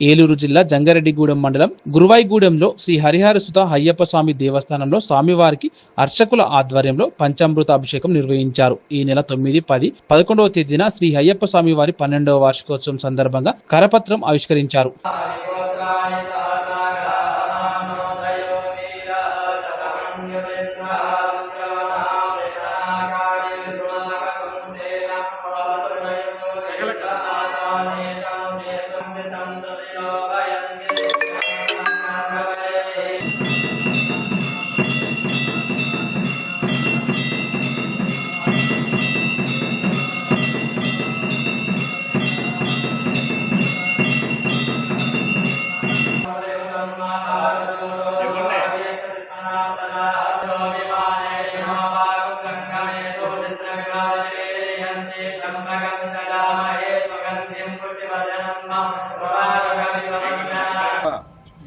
ఏలూరు జిల్లా జంగారెడ్డిగూడెం మండలం గురువాయిగూడెంలో శ్రీ హరిహర సుత అయ్యప్ప స్వామి దేవస్థానంలో స్వామివారికి అర్చకుల ఆధ్వర్యంలో పంచామృత అభిషేకం నిర్వహించారు. ఈ నెల తొమ్మిది పది పదకొండవ తేదీన శ్రీ అయ్యప్ప స్వామి వారి పన్నెండవ వార్షికోత్సవం సందర్భంగా కరపత్రం ఆవిష్కరించారు.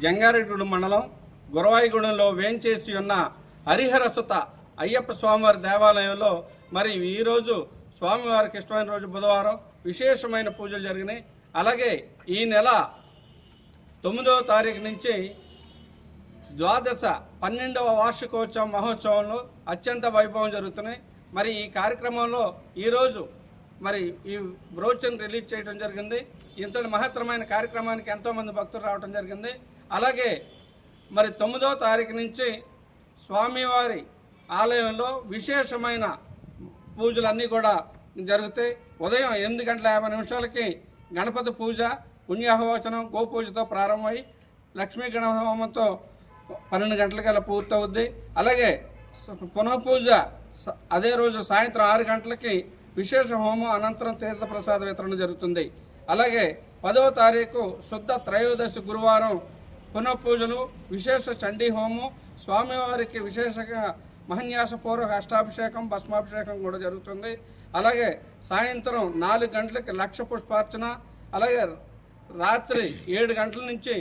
జంగారెడ్డి మండలం గురవాయిగూడెంలో వేంచేసి ఉన్న హరిహరసుత అయ్యప్ప స్వామివారి దేవాలయంలో మరి ఈరోజు స్వామివారికి ఇష్టమైన రోజు బుధవారం. విశేషమైన పూజలు జరిగినాయి. అలాగే ఈ నెల తొమ్మిదవ తారీఖు నుంచి ద్వాదశ పన్నెండవ వార్షికోత్సవ మహోత్సవంలో అత్యంత వైభవం జరుగుతున్నాయి. మరి ఈ కార్యక్రమంలో ఈరోజు మరి ఈ బ్రోచర్ని రిలీజ్ చేయడం జరిగింది. ఇంతటి మహత్తరమైన కార్యక్రమానికి ఎంతోమంది భక్తులు రావడం జరిగింది. అలాగే మరి తొమ్మిదో తారీఖు నుంచి స్వామివారి ఆలయంలో విశేషమైన పూజలన్నీ కూడా జరుగుతాయి. ఉదయం ఎనిమిది గంటల యాభై నిమిషాలకి గణపతి పూజ పుణ్యాహవచనం గోపూజతో ప్రారంభమై లక్ష్మీ గణహోమంతో పన్నెండు గంటలకల్లా పూర్తవుద్ది. అలాగే పునః పూజ స- అదే రోజు సాయంత్రం ఆరు గంటలకి విశేష హోమం అనంతరం తీర్థప్రసాద వితరణ జరుగుతుంది. అలాగే పదవ తారీఖు శుద్ధ త్రయోదశి గురువారం పునః పూజలు విశేష చండీ హోమం స్వామివారికి విశేషంగా మహన్యాసపూర్వక అష్టాభిషేకం భస్మాభిషేకం కూడా జరుగుతుంది. అలాగే సాయంత్రం నాలుగు గంటలకి లక్ష పుష్పార్చన అలాగే రాత్రి ఏడు గంటల నుంచి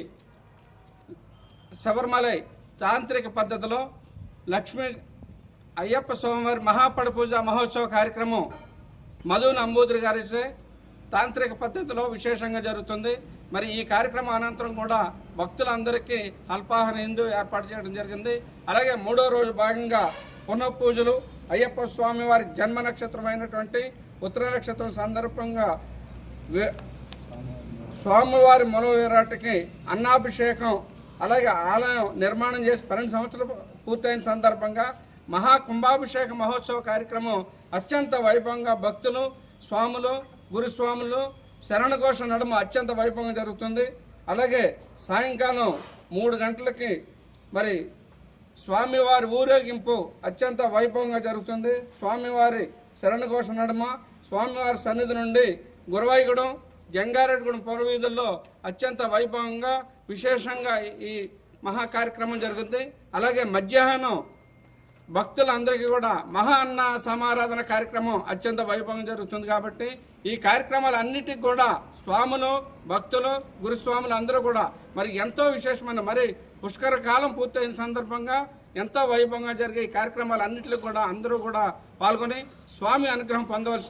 శబరిమలై తాంత్రిక పద్ధతిలో లక్ష్మీ అయ్యప్ప స్వామివారి మహాపడ పూజ మహోత్సవ కార్యక్రమం మధు నంబూదిరి గారిచే తాంత్రిక పద్ధతిలో విశేషంగా జరుగుతుంది. మరి ఈ కార్యక్రమం అనంతరం కూడా భక్తులందరికీ అల్పాహార హిందూ ఏర్పాటు చేయడం జరిగింది. అలాగే మూడో రోజు భాగంగా పునః పూజలు అయ్యప్ప స్వామి వారి జన్మ నక్షత్రమైనటువంటి ఉత్తర నక్షత్రం సందర్భంగా వే- స్వామివారి మనోవిరాటికి అన్నాభిషేకం అలాగే ఆలయం నిర్మాణం చేసి పన్నెండు సంవత్సరాలు పూర్తయిన సందర్భంగా మహా కుంభాభిషేక మహోత్సవ కార్యక్రమం అత్యంత వైభవంగా భక్తులు స్వాములు గురుస్వాములు శరణఘోష నడుమ అత్యంత వైభవంగా జరుగుతుంది. అలాగే సాయంకాలం మూడు గంటలకి మరి స్వామివారి ఊరేగింపు అత్యంత వైభవంగా జరుగుతుంది. స్వామివారి శరణఘోష నడుమ స్వామివారి సన్నిధి నుండి గురవాయిగూడెం జంగారెడ్డిగూడెం పౌరవీధుల్లో అత్యంత వైభవంగా విశేషంగా ఈ మహా కార్యక్రమం జరుగుతుంది అలాగే మధ్యాహ్నం భక్తులందరికీ కూడా మహా అన్న సమారాధన కార్యక్రమం అత్యంత వైభవం జరుగుతుంది కాబట్టి ఈ కార్యక్రమాలన్నిటికీ కూడా స్వాములు భక్తులు గురుస్వాములు అందరూ కూడా మరి ఎంతో విశేషమైన మరి పుష్కర కాలం పూర్తయిన సందర్భంగా ఎంతో వైభవంగా జరిగే ఈ కార్యక్రమాలన్నింటిలో కూడా అందరూ కూడా పాల్గొని స్వామి అనుగ్రహం పొందవలసింది